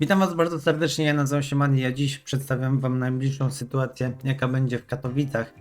Witam Was bardzo serdecznie, ja nazywam się Mani, ja dziś przedstawiam Wam najbliższą sytuację, jaka będzie w Katowicach.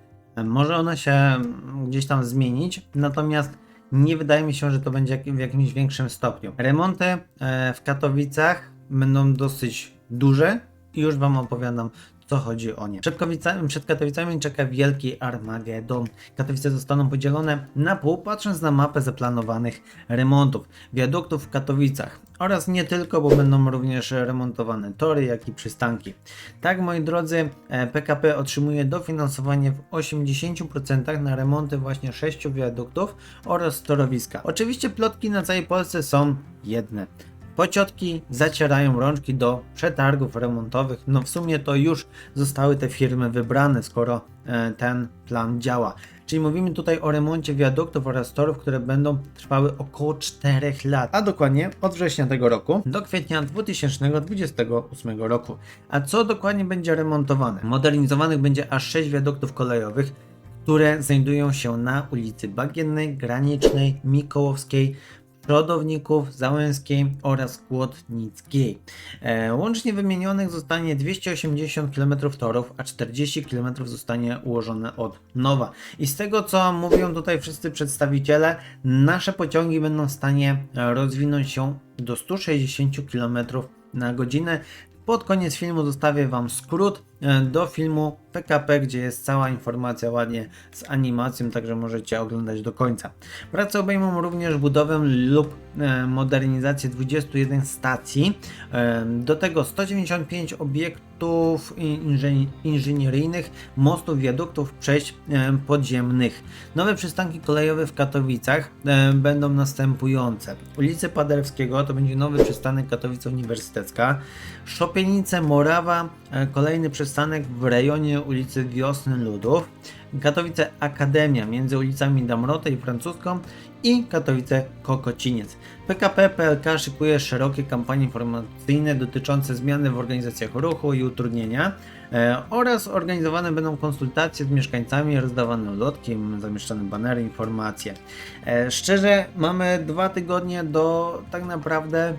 Może ona się gdzieś tam zmienić, natomiast nie wydaje mi się, że to będzie w jakimś większym stopniu. Remonty e, w Katowicach będą dosyć duże i już Wam opowiadam, co chodzi o nie. Przed, Katowica- przed Katowicami czeka wielki Armagedon. Katowice zostaną podzielone na pół, patrząc na mapę zaplanowanych remontów, wiaduktów w Katowicach oraz nie tylko, bo będą również remontowane tory, jak i przystanki. Tak, moi drodzy, e, PKP otrzymuje dofinansowanie w 80% na remonty właśnie sześciu wiaduktów oraz torowiska. Oczywiście plotki na całej Polsce są jedne. Pociotki zacierają rączki do przetargów remontowych. No w sumie to już zostały te firmy wybrane, skoro e, ten plan działa. Czyli mówimy tutaj o remoncie wiaduktów oraz torów, które będą trwały około 4 lat, a dokładnie od września tego roku do kwietnia 2028 roku. A co dokładnie będzie remontowane? Modernizowanych będzie aż 6 wiaduktów kolejowych, które znajdują się na ulicy Bagiennej, Granicznej, Mikołowskiej, Przodowników, Załęskiej oraz Kłodnickiej. E, łącznie wymienionych zostanie 280 km torów, a 40 km zostanie ułożone od nowa. I z tego co mówią tutaj wszyscy przedstawiciele, nasze pociągi będą w stanie rozwinąć się do 160 km na godzinę. Pod koniec filmu zostawię Wam skrót do filmu PKP, gdzie jest cała informacja ładnie z animacją, także możecie oglądać do końca. Prace obejmą również budowę lub e, modernizację 21 stacji, e, do tego 195 obiektów inżyni- inżynieryjnych, mostów, wiaduktów, przejść e, podziemnych. Nowe przystanki kolejowe w Katowicach e, będą następujące. Ulicy Paderewskiego to będzie nowy przystanek Katowice Uniwersytecka, Szopienice Morawa, e, kolejny przystanek w rejonie ulicy Wiosny Ludów, Katowice Akademia między ulicami Damrotę i Francuską i Katowice Kokociniec. PKP PLK szykuje szerokie kampanie informacyjne dotyczące zmiany w organizacjach ruchu i utrudnienia e, oraz organizowane będą konsultacje z mieszkańcami, rozdawane ulotki, zamieszczane banery, informacje. E, szczerze, mamy dwa tygodnie do tak naprawdę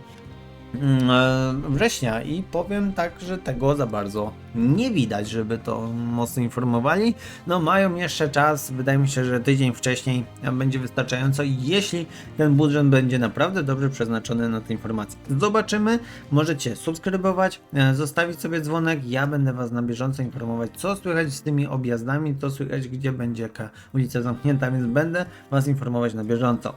września i powiem tak, że tego za bardzo nie widać, żeby to mocno informowali. No mają jeszcze czas, wydaje mi się, że tydzień wcześniej będzie wystarczająco, jeśli ten budżet będzie naprawdę dobrze przeznaczony na te informacje. Zobaczymy, możecie subskrybować, e, zostawić sobie dzwonek, ja będę Was na bieżąco informować, co słychać z tymi objazdami, co słychać, gdzie będzie jaka ulica zamknięta, więc będę Was informować na bieżąco.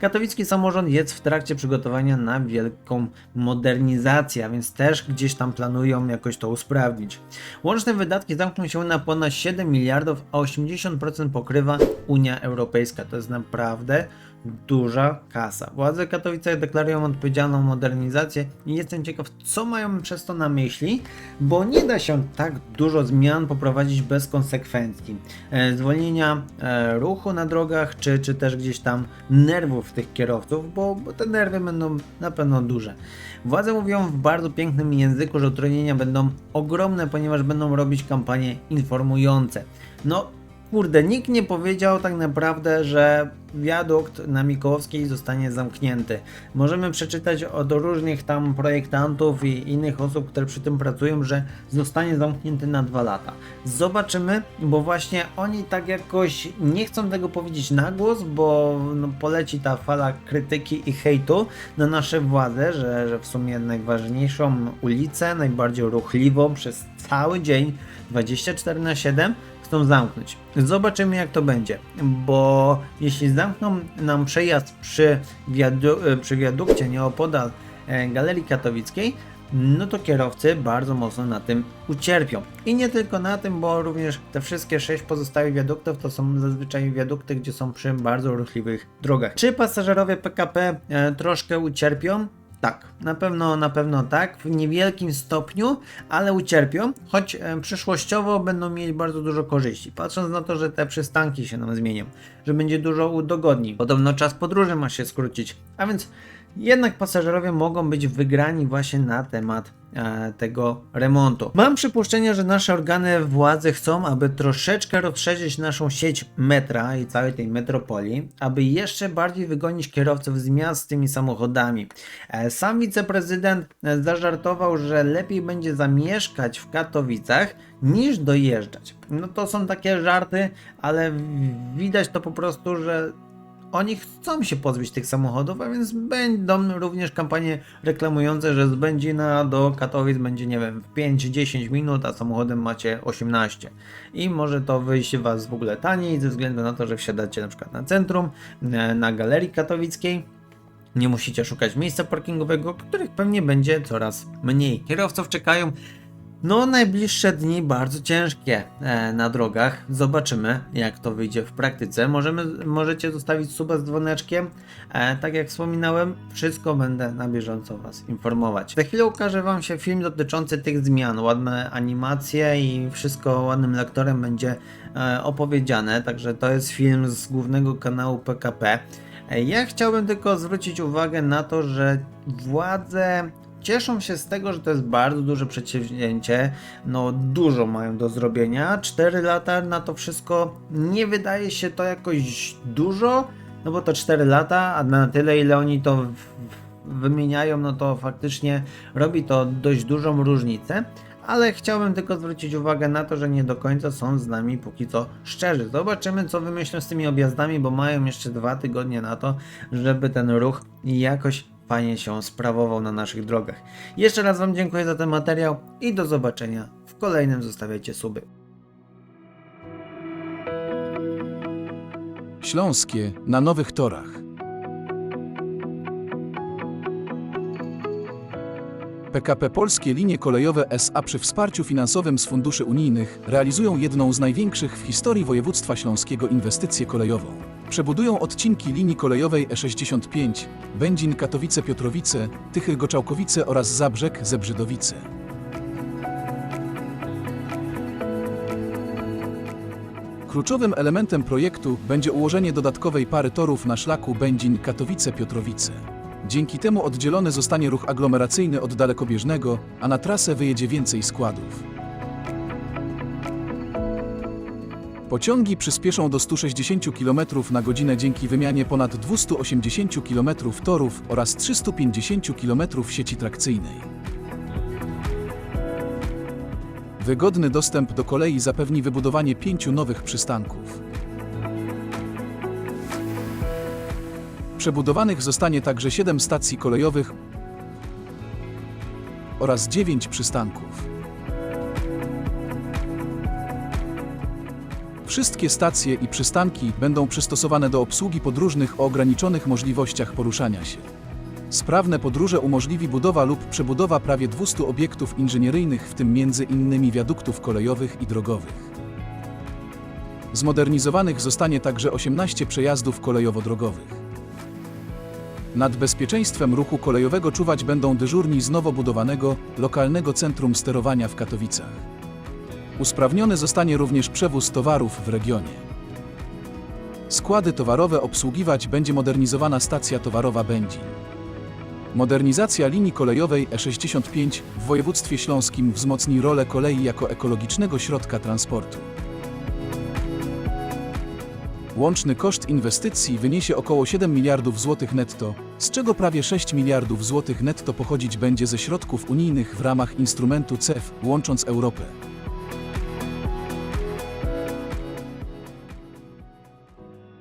Katowicki samorząd jest w trakcie przygotowania na wielką modernizację, a więc też gdzieś tam planują jakoś to usprawnić. Łączne wydatki zamkną się na ponad 7 miliardów, a 80% pokrywa Unia Europejska. To jest naprawdę duża kasa. Władze Katowice deklarują odpowiedzialną modernizację i jestem ciekaw, co mają przez to na myśli, bo nie da się tak dużo zmian poprowadzić bez konsekwencji. E, zwolnienia e, ruchu na drogach, czy, czy też gdzieś tam nerwów tych kierowców, bo, bo te nerwy będą na pewno duże. Władze mówią w bardzo pięknym języku, że utrudnienia będą ogromne, ponieważ będą robić kampanie informujące. No, kurde, nikt nie powiedział tak naprawdę, że wiadukt na Mikołowskiej zostanie zamknięty. Możemy przeczytać od różnych tam projektantów i innych osób, które przy tym pracują, że zostanie zamknięty na dwa lata. Zobaczymy, bo właśnie oni tak jakoś nie chcą tego powiedzieć na głos, bo no, poleci ta fala krytyki i hejtu na nasze władze, że, że w sumie najważniejszą ulicę, najbardziej ruchliwą przez cały dzień 24 na 7 chcą zamknąć. Zobaczymy jak to będzie, bo jeśli zamkną nam przejazd przy, wiadu- e, przy wiadukcie nieopodal e, Galerii Katowickiej, no to kierowcy bardzo mocno na tym ucierpią. I nie tylko na tym, bo również te wszystkie sześć pozostałych wiaduktów to są zazwyczaj wiadukty, gdzie są przy bardzo ruchliwych drogach. Czy pasażerowie PKP e, troszkę ucierpią? Tak, na pewno, na pewno tak, w niewielkim stopniu, ale ucierpią, choć e, przyszłościowo będą mieli bardzo dużo korzyści. Patrząc na to, że te przystanki się nam zmienią, że będzie dużo udogodnień. Podobno czas podróży ma się skrócić, a więc Jednak pasażerowie mogą być wygrani właśnie na temat e, tego remontu. Mam przypuszczenie, że nasze organy władzy chcą, aby troszeczkę rozszerzyć naszą sieć metra i całej tej metropolii, aby jeszcze bardziej wygonić kierowców z miast z tymi samochodami. E, Sam wiceprezydent e, zażartował, że lepiej będzie zamieszkać w Katowicach niż dojeżdżać. No to są takie żarty, ale widać to po prostu, że oni chcą się pozbyć tych samochodów, a więc będą również kampanie reklamujące, że z Będzina do Katowic będzie, nie wiem, w 5-10 minut, a samochodem macie 18. I może to wyjść Was w ogóle taniej, ze względu na to, że wsiadacie na przykład na centrum, e, na galerii katowickiej. Nie musicie szukać miejsca parkingowego, których pewnie będzie coraz mniej. Kierowców czekają no, najbliższe dni bardzo ciężkie e, na drogach. Zobaczymy, jak to wyjdzie w praktyce. Możemy, możecie zostawić suba z dzwoneczkiem. E, tak jak wspominałem, wszystko będę na bieżąco Was informować. Za chwilę ukaże Wam się film dotyczący tych zmian. Ładne animacje i wszystko ładnym lektorem będzie e, opowiedziane. Także to jest film z głównego kanału PKP. Ja chciałbym tylko zwrócić uwagę na to, że władze cieszą się z tego, że to jest bardzo duże przedsięwzięcie. No, dużo mają do zrobienia. 4 lata na to wszystko nie wydaje się to jakoś dużo, no bo to 4 lata, a na tyle, ile oni to wymieniają, no to faktycznie robi to dość dużą różnicę. Ale chciałbym tylko zwrócić uwagę na to, że nie do końca są z nami póki co szczerzy. Zobaczymy, co wymyślą z tymi objazdami, bo mają jeszcze dwa tygodnie na to, żeby ten ruch jakoś fajnie się sprawował na naszych drogach. Jeszcze raz Wam dziękuję za ten materiał i do zobaczenia w kolejnym. Zostawiajcie suby. Śląskie na nowych torach. PKP Polskie Linie Kolejowe SA przy wsparciu finansowym z funduszy unijnych realizują jedną z największych w historii województwa śląskiego inwestycję kolejową. Przebudują odcinki linii kolejowej E65, Będzin Katowice Piotrowice, Tychy Goczałkowice oraz Zabrzeg Zebrzydowice. Kluczowym elementem projektu będzie ułożenie dodatkowej pary torów na szlaku Będzin-Katowice-Piotrowice. Dzięki temu oddzielony zostanie ruch aglomeracyjny od dalekobieżnego, a na trasę wyjedzie więcej składów. Pociągi przyspieszą do 160 km na godzinę dzięki wymianie ponad 280 km torów oraz 350 km sieci trakcyjnej. Wygodny dostęp do kolei zapewni wybudowanie pięciu nowych przystanków. Przebudowanych zostanie także siedem stacji kolejowych oraz dziewięć przystanków. Wszystkie stacje i przystanki będą przystosowane do obsługi podróżnych o ograniczonych możliwościach poruszania się. Sprawne podróże umożliwi budowa lub przebudowa prawie 200 obiektów inżynieryjnych, w tym między innymi wiaduktów kolejowych i drogowych. Zmodernizowanych zostanie także 18 przejazdów kolejowo-drogowych. Nad bezpieczeństwem ruchu kolejowego czuwać będą dyżurni z nowo budowanego lokalnego centrum sterowania w Katowicach. Usprawniony zostanie również przewóz towarów w regionie. Składy towarowe obsługiwać będzie modernizowana stacja towarowa Będzin. Modernizacja linii kolejowej E65 w województwie śląskim wzmocni rolę kolei jako ekologicznego środka transportu. Łączny koszt inwestycji wyniesie około 7 miliardów złotych netto, z czego prawie 6 miliardów złotych netto pochodzić będzie ze środków unijnych w ramach instrumentu CEF, łącząc Europę.